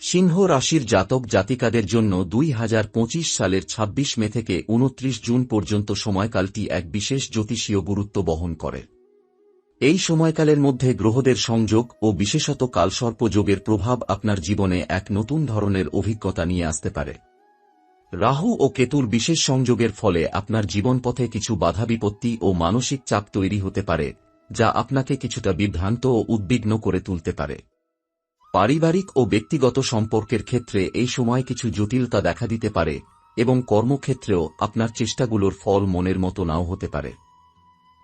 সিংহ রাশির জাতক জাতিকাদের জন্য দুই হাজার পঁচিশ সালের ২৬ মে থেকে উনত্রিশ জুন পর্যন্ত সময়কালটি এক বিশেষ জ্যোতিষীয় গুরুত্ব বহন করে। এই সময়কালের মধ্যে গ্রহদের সংযোগ ও বিশেষত কালসর্প যোগের প্রভাব আপনার জীবনে এক নতুন ধরনের অভিজ্ঞতা নিয়ে আসতে পারে। রাহু ও কেতুর বিশেষ সংযোগের ফলে আপনার জীবনপথে কিছু বাধা বিপত্তি ও মানসিক চাপ তৈরি হতে পারে, যা আপনাকে কিছুটা বিভ্রান্ত ও উদ্বিগ্ন করে তুলতে পারে। পারিবারিক ও ব্যক্তিগত সম্পর্কের ক্ষেত্রে এই সময় কিছু জটিলতা দেখা দিতে পারে এবং কর্মক্ষেত্রেও আপনার চেষ্টাগুলোর ফল মনের মতো নাও হতে পারে।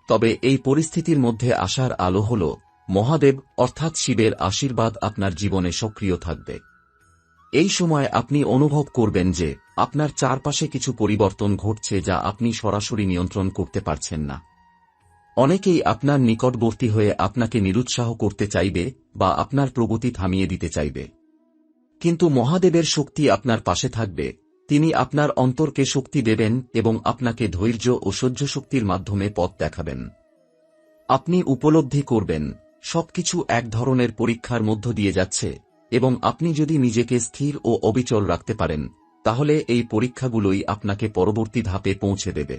তবে এই পরিস্থিতির মধ্যে আসার আলো হল, মহাদেব অর্থাৎ শিবের আশীর্বাদ আপনার জীবনে সক্রিয় থাকবে। এই সময় আপনি অনুভব করবেন যে আপনার চারপাশে কিছু পরিবর্তন ঘটছে যা আপনি সরাসরি নিয়ন্ত্রণ করতে পারছেন না। অনেকেই আপনার নিকটবর্তী হয়ে আপনাকে নিরুৎসাহ করতে চাইবে বা আপনার প্রগতি থামিয়ে দিতে চাইবে। কিন্তু মহাদেবের শক্তি আপনার পাশে থাকবে, তিনি আপনার অন্তরকে শক্তি দেবেন এবং আপনাকে ধৈর্য ও সহ্য শক্তির মাধ্যমে পথ দেখাবেন। আপনি উপলব্ধি করবেন, সবকিছু এক ধরনের পরীক্ষার মধ্য দিয়ে যাচ্ছে, এবং আপনি যদি নিজেকে স্থির ও অবিচল রাখতে পারেন, তাহলে এই পরীক্ষাগুলোই আপনাকে পরবর্তী ধাপে পৌঁছে দেবে।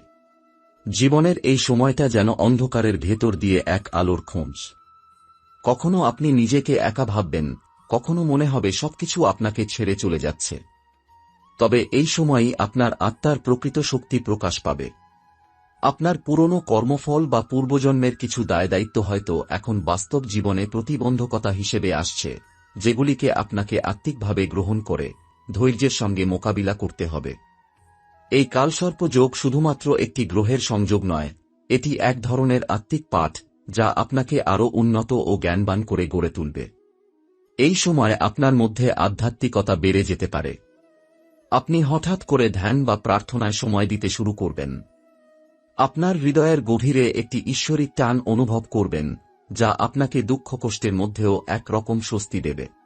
জীবনের এই সময়টা যেন অন্ধকারের ভেতর দিয়ে এক আলোর খোঁজ। কখনো আপনি নিজেকে একা ভাববেন, কখনো মনে হবে সবকিছু আপনাকে ছেড়ে চলে যাচ্ছে। তবে এই সময়ই আপনার আত্মার প্রকৃত শক্তি প্রকাশ পাবে। আপনার পুরনো কর্মফল বা পূর্বজন্মের কিছু দায় দায়িত্ব হয়তো এখন বাস্তব জীবনে প্রতিবন্ধকতা হিসেবে আসছে, যেগুলিকে আপনাকে আত্মিকভাবে গ্রহণ করে ধৈর্যের সঙ্গে মোকাবিলা করতে হবে। এই কালসর্প যোগ শুধুমাত্র একটি গ্রহের সংযোগ নয়, এটি এক ধরনের আত্মিক পাঠ, যা আপনাকে আরও উন্নত ও জ্ঞানবান করে গড়ে তুলবে। এই সময় আপনার মধ্যে আধ্যাত্মিকতা বেড়ে যেতে পারে। আপনি হঠাৎ করে ধ্যান বা প্রার্থনায় সময় দিতে শুরু করবেন। আপনার হৃদয়ের গভীরে একটি ঈশ্বরিক টান অনুভব করবেন, যা আপনাকে দুঃখ কষ্টের মধ্যেও একরকম স্বস্তি দেবে।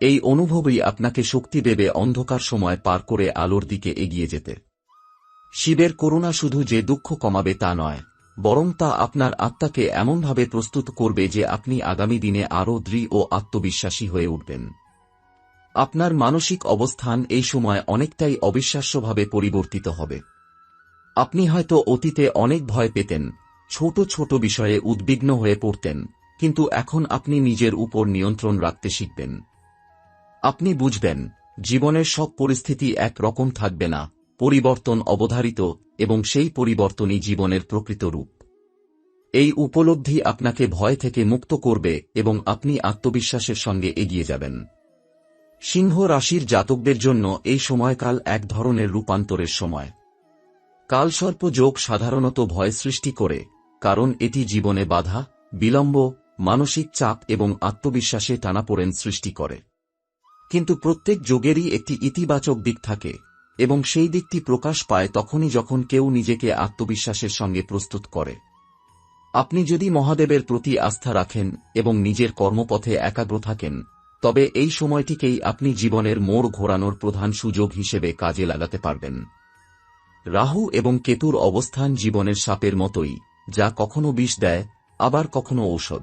এই অনুভবই আপনাকে শক্তি দেবে অন্ধকার সময় পার করে আলোর দিকে এগিয়ে যেতে। শিবের করুণা শুধু যে দুঃখ কমাবে তা নয়, বরং তা আপনার আত্মাকে এমনভাবে প্রস্তুত করবে যে আপনি আগামী দিনে আরও দৃঢ় ও আত্মবিশ্বাসী হয়ে উঠবেন। আপনার মানসিক অবস্থান এই সময় অনেকটাই অবিশ্বাস্যভাবে পরিবর্তিত হবে। আপনি হয়তো অতীতে অনেক ভয় পেতেন, ছোট ছোট বিষয়ে উদ্বিগ্ন হয়ে পড়তেন, কিন্তু এখন আপনি নিজের উপর নিয়ন্ত্রণ রাখতে শিখবেন। আপনি বুঝবেন, জীবনের সব পরিস্থিতি এক রকম থাকবে না, পরিবর্তন অবধারিত এবং সেই পরিবর্তনই জীবনের প্রকৃত রূপ। এই উপলব্ধি আপনাকে ভয় থেকে মুক্ত করবে এবং আপনি আত্মবিশ্বাসের সঙ্গে এগিয়ে যাবেন। সিংহ রাশির জাতকদের জন্য এই সময়কাল এক ধরনের রূপান্তরের সময়। কালসর্প যোগ সাধারণত ভয় সৃষ্টি করে, কারণ এটি জীবনে বাধা, বিলম্ব, মানসিক চাপ এবং আত্মবিশ্বাসে টানাপোড়েন সৃষ্টি করে। কিন্তু প্রত্যেক যোগেরই একটি ইতিবাচক দিক থাকে, এবং সেই দিকটি প্রকাশ পায় তখনই যখন কেউ নিজেকে আত্মবিশ্বাসের সঙ্গে প্রস্তুত করে। আপনি যদি মহাদেবের প্রতি আস্থা রাখেন এবং নিজের কর্মপথে একাগ্র থাকেন, তবে এই সময়টিকেই আপনি জীবনের মোড় ঘোরানোর প্রধান সুযোগ হিসেবে কাজে লাগাতে পারবেন। রাহু এবং কেতুর অবস্থান জীবনের সাপের মতোই, যা কখনো বিষ দেয়, আবার কখনো ঔষধ।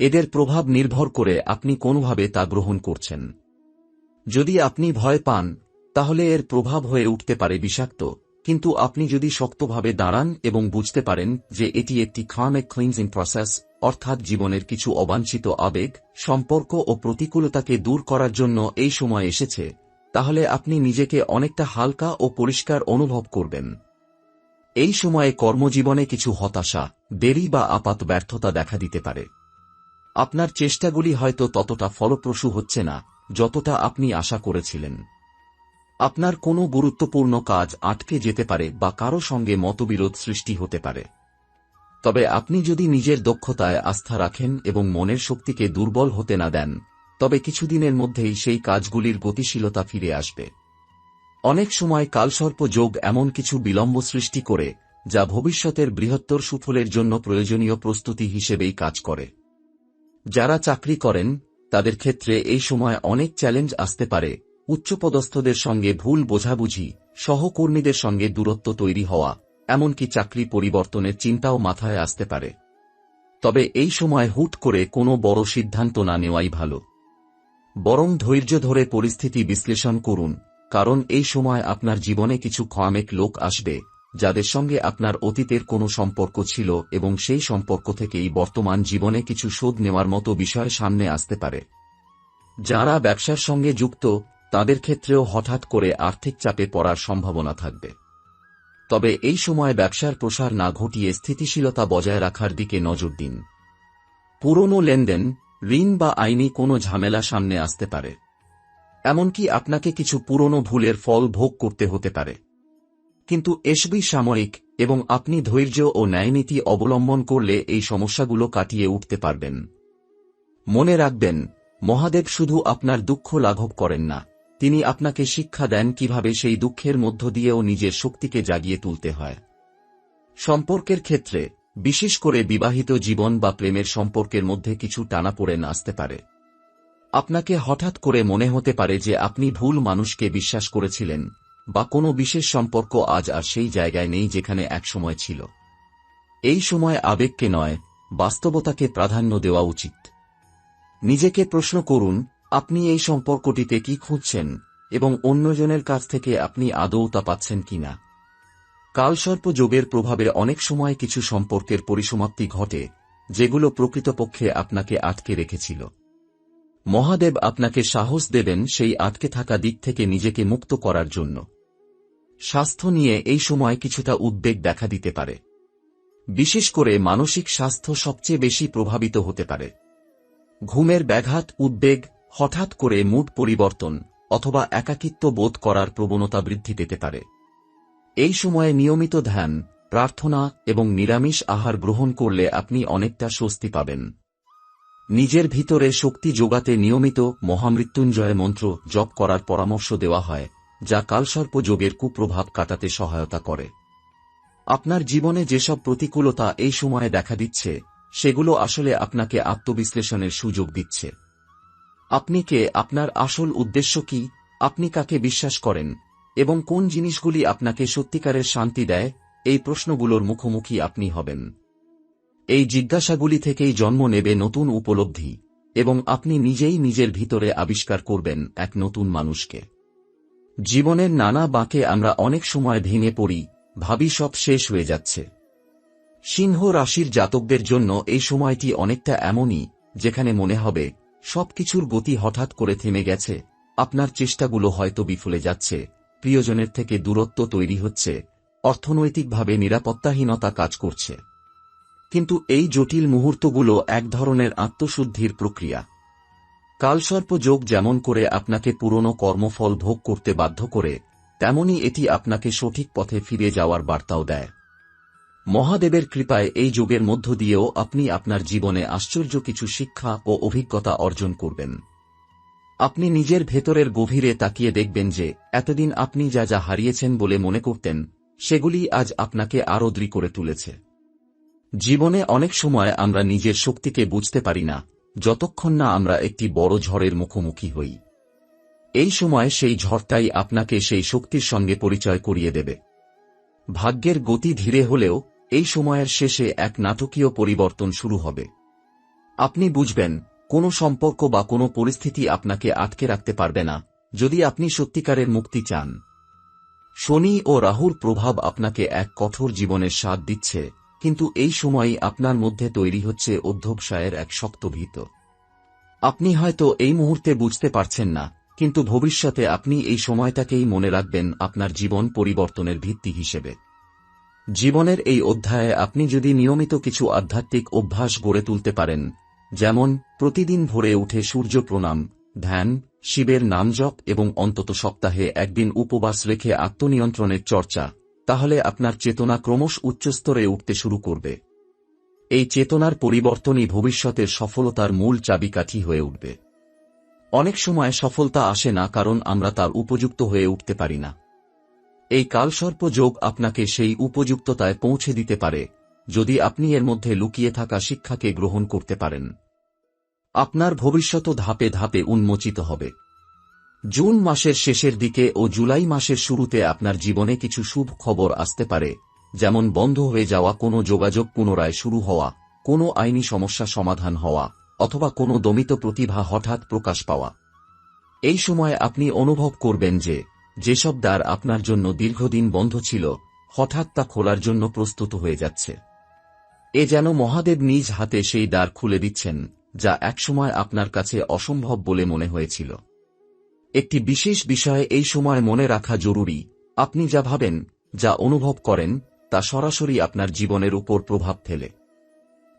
এদের প্রভাব নির্ভর করে আপনি কোনোভাবে তা গ্রহণ করছেন। যদি আপনি ভয় পান, তাহলে এর প্রভাব হয়ে উঠতে পারে বিষাক্ত, কিন্তু আপনি যদি শক্তভাবে দাঁড়ান এবং বুঝতে পারেন যে এটি একটি খামে ক্লিনজিং প্রসেস অর্থাৎ জীবনের কিছু অবাঞ্ছিত আবেগ, সম্পর্ক ও প্রতিকূলতাকে দূর করার জন্য এই সময় এসেছে, তাহলে আপনি নিজেকে অনেকটা হালকা ও পরিষ্কার অনুভব করবেন। এই সময়ে কর্মজীবনে কিছু হতাশা, দেরি বা আপাত ব্যর্থতা দেখা দিতে পারে। আপনার চেষ্টাগুলি হয়তো ততটা ফলপ্রসূ হচ্ছে না, যতটা আপনি আশা করেছিলেন। আপনার কোনো গুরুত্বপূর্ণ কাজ আটকে যেতে পারে বা কারও সঙ্গে মতবিরোধ সৃষ্টি হতে পারে। তবে আপনি যদি নিজের দক্ষতায় আস্থা রাখেন এবং মনের শক্তিকে দুর্বল হতে না দেন, তবে কিছুদিনের মধ্যেই সেই কাজগুলির গতিশীলতা ফিরে আসবে। অনেক সময় কালসর্প যোগ এমন কিছু বিলম্ব সৃষ্টি করে, যা ভবিষ্যতের বৃহত্তর সুফলের জন্য প্রয়োজনীয় প্রস্তুতি হিসেবেই কাজ করে। যারা চাকরি করেন, তাদের ক্ষেত্রে এই সময় অনেক চ্যালেঞ্জ আসতে পারে। উচ্চপদস্থদের সঙ্গে ভুল বোঝাবুঝি, সহকর্মীদের সঙ্গে দূরত্ব তৈরি হওয়া, এমনকি চাকরি পরিবর্তনের চিন্তাও মাথায় আসতে পারে। তবে এই সময় হুট করে কোনো বড় সিদ্ধান্ত না নেওয়াই ভালো। বরং ধৈর্য ধরে পরিস্থিতি বিশ্লেষণ করুন, কারণ এই সময় আপনার জীবনে কিছু খোয়ামেক লোক আসবে। যাদের সঙ্গে আপনার অতীতের কোনো সম্পর্ক ছিল এবং সেই সম্পর্ক থেকেই বর্তমান জীবনে কিছু শোধ নেওয়ার মতো বিষয় সামনে আসতে পারে। যারা ব্যবসার সঙ্গে যুক্ত, তাদের ক্ষেত্রেও হঠাৎ করে আর্থিক চাপে পড়ার সম্ভাবনা থাকবে। তবে এই সময় ব্যবসার প্রসার না ঘটিয়ে স্থিতিশীলতা বজায় রাখার দিকে নজর দিন। পুরনো লেনদেন, ঋণ বা আইনি কোনো ঝামেলা সামনে আসতে পারে। এমনকি আপনাকে কিছু পুরনো ভুলের ফল ভোগ করতে হতে পারে। কিন্তু এসবি সাময়িক, এবং আপনি ধৈর্য ও ন্যায়নীতি অবলম্বন করলে এই সমস্যাগুলো কাটিয়ে উঠতে পারবেন। মনে রাখবেন, মহাদেব শুধু আপনার দুঃখ লাঘব করেন না, তিনি আপনাকে শিক্ষা দেন কীভাবে সেই দুঃখের মধ্য দিয়েও নিজের শক্তিকে জাগিয়ে তুলতে হয়। সম্পর্কের ক্ষেত্রে, বিশেষ করে বিবাহিত জীবন বা প্রেমের সম্পর্কের মধ্যে কিছু টানা টানাপোড়েন আসতে পারে। আপনাকে হঠাৎ করে মনে হতে পারে যে আপনি ভুল মানুষকে বিশ্বাস করেছিলেন বা কোনো বিশেষ সম্পর্ক আজ আর সেই জায়গায় নেই যেখানে একসময় ছিল। এই সময় আবেগকে নয়, বাস্তবতাকে প্রাধান্য দেওয়া উচিত। নিজেকে প্রশ্ন করুন, আপনি এই সম্পর্কটিতে কি খুঁজছেন এবং অন্যজনের কাছ থেকে আপনি আদৌ তা পাচ্ছেন কিনা? কালসর্প যোগের প্রভাবে অনেক সময় কিছু সম্পর্কের পরিসমাপ্তি ঘটে, যেগুলো প্রকৃতপক্ষে আপনাকে আটকে রেখেছিল। মহাদেব আপনাকে সাহস দেবেন সেই আটকে থাকা দিক থেকে নিজেকে মুক্ত করার জন্য। স্বাস্থ্য নিয়ে এই সময় কিছুটা উদ্বেগ দেখা দিতে পারে। বিশেষ করে মানসিক স্বাস্থ্য সবচেয়ে বেশি প্রভাবিত হতে পারে। ঘুমের ব্যাঘাত, উদ্বেগ, হঠাৎ করে মুড পরিবর্তন অথবা একাকিত্ব বোধ করার প্রবণতা বৃদ্ধি পেতে পারে। এই সময়ে নিয়মিত ধ্যান, প্রার্থনা এবং নিরামিষ আহার গ্রহণ করলে আপনি অনেকটা স্বস্তি পাবেন। নিজের ভিতরে শক্তি যোগাতে নিয়মিত মহামৃত্যুঞ্জয় মন্ত্র জপ করার পরামর্শ দেওয়া হয়। যা কালসর্প যোগের কুপ্রভাব কাটাতে সহায়তা করে। আপনার জীবনে যেসব প্রতিকূলতা এই সময়ে দেখা দিচ্ছে, সেগুলো আসলে আপনাকে আত্মবিশ্লেষণের সুযোগ দিচ্ছে। আপনি কে, আপনার আসল উদ্দেশ্য কি, আপনি কাকে বিশ্বাস করেন, এবং কোন জিনিসগুলি আপনাকে সত্যিকারের শান্তি দেয়, এই প্রশ্নগুলোর মুখোমুখি আপনি হবেন। এই জিজ্ঞাসাগুলি থেকেই জন্ম নেবে নতুন উপলব্ধি, এবং আপনি নিজেই নিজের ভিতরে আবিষ্কার করবেন এক নতুন মানুষকে। জীবনের নানা বাঁকে আমরা অনেক সময় ভেঙে পড়ি, ভাবি সব শেষ হয়ে যাচ্ছে। সিংহ রাশির জাতকদের জন্য এই সময়টি অনেকটা এমনই, যেখানে মনে হবে, সবকিছুর গতি হঠাৎ করে থেমে গেছে, আপনার চেষ্টাগুলো হয়তো বিফলে যাচ্ছে, প্রিয়জনের থেকে দূরত্ব তৈরি হচ্ছে, অর্থনৈতিকভাবে নিরাপত্তাহীনতা কাজ করছে। কিন্তু এই জটিল মুহূর্তগুলো এক ধরনের আত্মশুদ্ধির প্রক্রিয়া। কালসর্প যোগ যেমন করে আপনাকে পুরনো কর্মফল ভোগ করতে বাধ্য করে, তেমনি এটি আপনাকে সঠিক পথে ফিরে যাওয়ার বার্তাও দেয়। মহাদেবের কৃপায় এই যুগের মধ্য দিয়েও আপনি আপনার জীবনে আশ্চর্য কিছু শিক্ষা ও অভিজ্ঞতা অর্জন করবেন। আপনি নিজের ভেতরের গভীরে তাকিয়ে দেখবেন যে, এতদিন আপনি যা যা হারিয়েছেন বলে মনে করতেন, সেগুলি আজ আপনাকে আরও দৃঢ় করে তুলেছে। জীবনে অনেক সময় আমরা নিজের শক্তিকে বুঝতে পারি না যতক্ষণ না আমরা একটি বড় ঝড়ের মুখোমুখি হই। এই সময় সেই ঝড়টাই আপনাকে সেই শক্তির সঙ্গে পরিচয় করিয়ে দেবে। ভাগ্যের গতি ধীরে হলেও এই সময়ের শেষে এক নাটকীয় পরিবর্তন শুরু হবে। আপনি বুঝবেন, কোনো সম্পর্ক বা কোনো পরিস্থিতি আপনাকে আটকে রাখতে পারবে না, যদি আপনি সত্যিকারের মুক্তি চান। শনি ও রাহুর প্রভাব আপনাকে এক কঠোর জীবনের স্বাদ দিচ্ছে। কিন্তু এই সময়ই আপনার মধ্যে তৈরি হচ্ছে অধ্যবসায়ের এক শক্ত ভীত। আপনি হয়তো এই মুহূর্তে বুঝতে পারছেন না, কিন্তু ভবিষ্যতে আপনি এই সময়টাকেই মনে রাখবেন আপনার জীবন পরিবর্তনের ভিত্তি হিসেবে। জীবনের এই অধ্যায়ে আপনি যদি নিয়মিত কিছু আধ্যাত্মিক অভ্যাস গড়ে তুলতে পারেন, যেমন প্রতিদিন ভোরে উঠে সূর্য প্রণাম, ধ্যান, শিবের নামজপ এবং অন্তত সপ্তাহে একদিন উপবাস রেখে আত্মনিয়ন্ত্রণের চর্চা তাহলে আপনার চেতনা ক্রমশ উচ্চস্তরে উঠতে শুরু করবে। এই চেতনার পরিবর্তনই ভবিষ্যতের সফলতার মূল চাবিকাঠি হয়ে উঠবে। অনেক সময় সফলতা আসে না কারণ আমরা তার উপযুক্ত হয়ে উঠতে পারি না। এই কালসর্প যোগ আপনাকে সেই উপযুক্ততায় পৌঁছে দিতে পারে, যদি আপনি এর মধ্যে লুকিয়ে থাকা শিক্ষাকে গ্রহণ করতে পারেন। আপনার ভবিষ্যত ধাপে ধাপে উন্মোচিত হবে। জুন মাসের শেষের দিকে ও জুলাই মাসের শুরুতে আপনার জীবনে কিছু শুভ খবর আসতে পারে, যেমন বন্ধ হয়ে যাওয়া কোনো যোগাযোগ পুনরায় শুরু হওয়া, কোনো আইনি সমস্যা সমাধান হওয়া, অথবা কোনো দমিত প্রতিভা হঠাৎ প্রকাশ পাওয়া। এই সময় আপনি অনুভব করবেন যে, যেসব দ্বার আপনার জন্য দীর্ঘদিন বন্ধ ছিল, হঠাৎ তা খোলার জন্য প্রস্তুত হয়ে যাচ্ছে। এ যেন মহাদেব নিজ হাতে সেই দ্বার খুলে দিচ্ছেন, যা একসময় আপনার কাছে অসম্ভব বলে মনে হয়েছিল। একটি বিশেষ বিষয়ে এই সময় মনে রাখা জরুরি। আপনি যা ভাবেন, যা অনুভব করেন, তা সরাসরি আপনার জীবনের উপর প্রভাব ফেলে।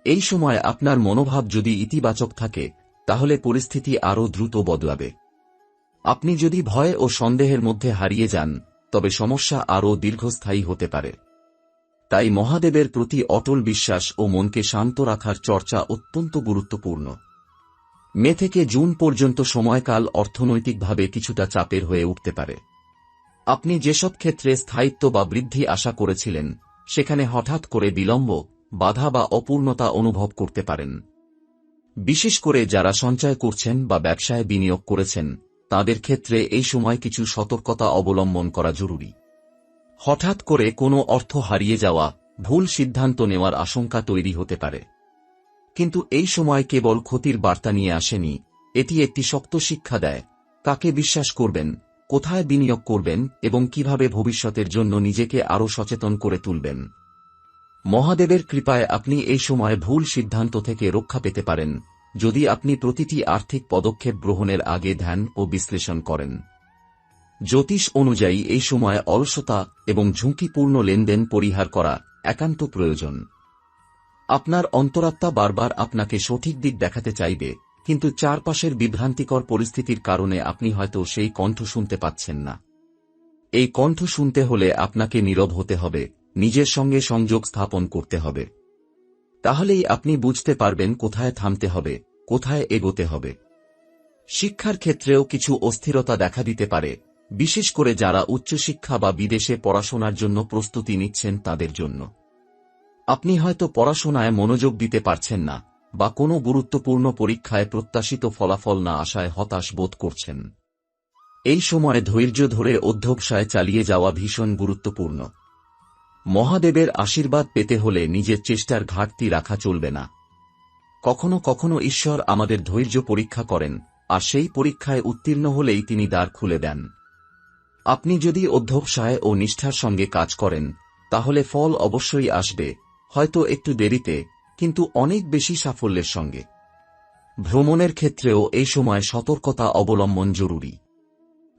এই সময় আপনার মনোভাব যদি ইতিবাচক থাকে, তাহলে পরিস্থিতি আরও দ্রুত বদলাবে। আপনি যদি ভয় ও সন্দেহের মধ্যে হারিয়ে যান, তবে সমস্যা আরও দীর্ঘস্থায়ী হতে পারে। তাই মহাদেবের প্রতি অটল বিশ্বাস ও মনকে শান্ত রাখার চর্চা অত্যন্ত গুরুত্বপূর্ণ। মে থেকে জুন পর্যন্ত সময়কাল অর্থনৈতিকভাবে কিছুটা চাপের হয়ে উঠতে পারে। আপনি যেসব ক্ষেত্রে স্থায়িত্ব বা বৃদ্ধি আশা করেছিলেন, সেখানে হঠাৎ করে বিলম্ব, বাধা বা অপূর্ণতা অনুভব করতে পারেন। বিশেষ করে যারা সঞ্চয় করছেন বা ব্যবসায় বিনিয়োগ করেছেন, তাদের ক্ষেত্রে এই সময় কিছু সতর্কতা অবলম্বন করা জরুরি। হঠাৎ করে কোনো অর্থ হারিয়ে যাওয়া, ভুল সিদ্ধান্ত নেওয়ার আশঙ্কা তৈরি হতে পারে। কিন্তু এই সময় কেবল ক্ষতির বার্তা নিয়ে আসেনি। এটি একটি শক্ত শিক্ষা দেয়। কাকে বিশ্বাস করবেন? কোথায় বিনিয়োগ করবেন? এবং কীভাবে ভবিষ্যতের জন্য নিজেকে আরও সচেতন করে তুলবেন? মহাদেবের কৃপায় আপনি এই সময় ভুল সিদ্ধান্ত থেকে রক্ষা পেতে পারেন, যদি আপনি প্রতিটি আর্থিক পদক্ষেপ গ্রহণের আগে ধ্যান ও বিশ্লেষণ করেন। জ্যোতিষ অনুযায়ী এই সময় অলসতা এবং ঝুঁকিপূর্ণ লেনদেন পরিহার করা একান্ত প্রয়োজন। আপনার অন্তরাত্মা বারবার আপনাকে সঠিক দিক দেখাতে চাইবে, কিন্তু চারপাশের বিভ্রান্তিকর পরিস্থিতির কারণে আপনি হয়তো সেই কণ্ঠ শুনতে পাচ্ছেন না। এই কণ্ঠ শুনতে হলে আপনাকে নীরব হতে হবে, নিজের সঙ্গে সংযোগ স্থাপন করতে হবে। তাহলেই আপনি বুঝতে পারবেন কোথায় থামতে হবে, কোথায় এগোতে হবে। শিক্ষার ক্ষেত্রেও কিছু অস্থিরতা দেখা দিতে পারে, বিশেষ করে যারা উচ্চশিক্ষা বা বিদেশে পড়াশোনার জন্য প্রস্তুতি নিচ্ছেন তাদের জন্য। আপনি হয়তো পড়াশোনায় মনোযোগ দিতে পারছেন না, বা কোনো গুরুত্বপূর্ণ পরীক্ষায় প্রত্যাশিত ফলাফল না আসায় হতাশ বোধ করছেন। এই সময় ধৈর্য ধরে অধ্যবসায় চালিয়ে যাওয়া ভীষণ গুরুত্বপূর্ণ। মহাদেবের আশীর্বাদ পেতে হলে নিজের চেষ্টার ঘাটতি রাখা চলবে না। কখনো কখনো ঈশ্বর আমাদের ধৈর্য পরীক্ষা করেন, আর সেই পরীক্ষায় উত্তীর্ণ হলেই তিনি দ্বার খুলে দেন। আপনি যদি অধ্যবসায় ও নিষ্ঠার সঙ্গে কাজ করেন, তাহলে ফল অবশ্যই আসবে হয়তো একটু দেরিতে, কিন্তু অনেক বেশি সাফল্যের সঙ্গে। ভ্রমণের ক্ষেত্রেও এই সময় সতর্কতা অবলম্বন জরুরি।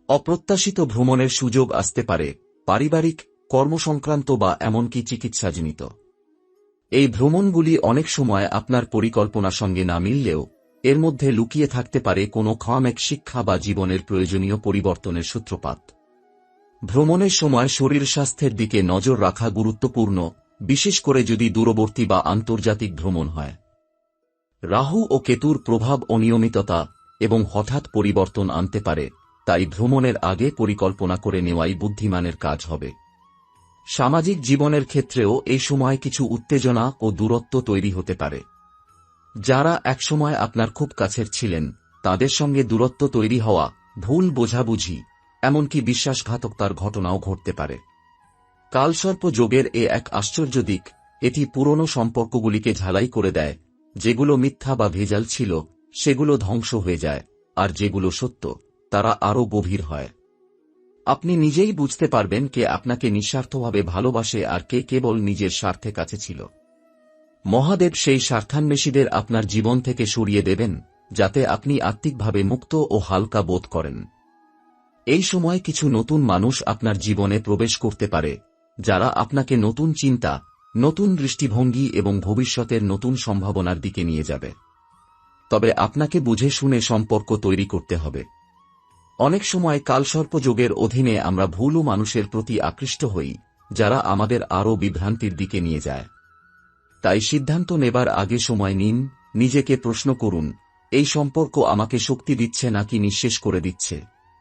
অপ্রত্যাশিত ভ্রমণের সুযোগ আসতে পারে পারিবারিক, কর্মসংক্রান্ত বা এমনকি চিকিৎসাজনিত। এই ভ্রমণগুলি অনেক সময় আপনার পরিকল্পনার সঙ্গে না মিললেও, এর মধ্যে লুকিয়ে থাকতে পারে কোনো খামেক শিক্ষা বা জীবনের প্রয়োজনীয় পরিবর্তনের সূত্রপাত। ভ্রমণের সময় শরীর স্বাস্থ্যের দিকে নজর রাখা গুরুত্বপূর্ণ বিশেষ করে যদি দূরবর্তী বা আন্তর্জাতিক ভ্রমণ হয়। রাহু ও কেতুর প্রভাব অনিয়মিততা এবং হঠাৎ পরিবর্তন আনতে পারে, তাই ভ্রমণের আগে পরিকল্পনা করে নেওয়াই বুদ্ধিমানের কাজ হবে। সামাজিক জীবনের ক্ষেত্রেও এই সময় কিছু উত্তেজনা ও দূরত্ব তৈরি হতে পারে। যারা একসময় আপনার খুব কাছের ছিলেন, তাদের সঙ্গে দূরত্ব তৈরি হওয়া ভুল বোঝাবুঝি, এমনকি বিশ্বাসঘাতকতার ঘটনাও ঘটতে পারে। কালসর্প যোগের এ এক আশ্চর্য দিক, এটি পুরনো সম্পর্কগুলিকে ঝালাই করে দেয়, যেগুলো মিথ্যা বা ভেজাল ছিল, সেগুলো ধ্বংস হয়ে যায়, আর যেগুলো সত্য, তারা আরও গভীর হয়। আপনি নিজেই বুঝতে পারবেন কে আপনাকে নিঃস্বার্থভাবে ভালোবাসে আর কে কেবল নিজের স্বার্থে কাছে ছিল। মহাদেব সেই স্বার্থান্বেষীদের আপনার জীবন থেকে সরিয়ে দেবেন, যাতে আপনি আত্মিকভাবে মুক্ত ও হালকা বোধ করেন। এই সময় কিছু নতুন মানুষ আপনার জীবনে প্রবেশ করতে পারে যারা আপনাকে নতুন চিন্তা, নতুন দৃষ্টিভঙ্গি এবং ভবিষ্যতের নতুন সম্ভাবনার দিকে নিয়ে যাবে। তবে আপনাকে বুঝে শুনে সম্পর্ক তৈরি করতে হবে। অনেক সময় কালসর্পযোগের অধীনে আমরা ভুলও মানুষের প্রতি আকৃষ্ট হই, যারা আমাদের আরও বিভ্রান্তির দিকে নিয়ে যায়। তাই সিদ্ধান্ত নেবার আগে সময় নিন, নিজেকে প্রশ্ন করুন, এই সম্পর্ক আমাকে শক্তি দিচ্ছে নাকি নিঃশেষ করে দিচ্ছে?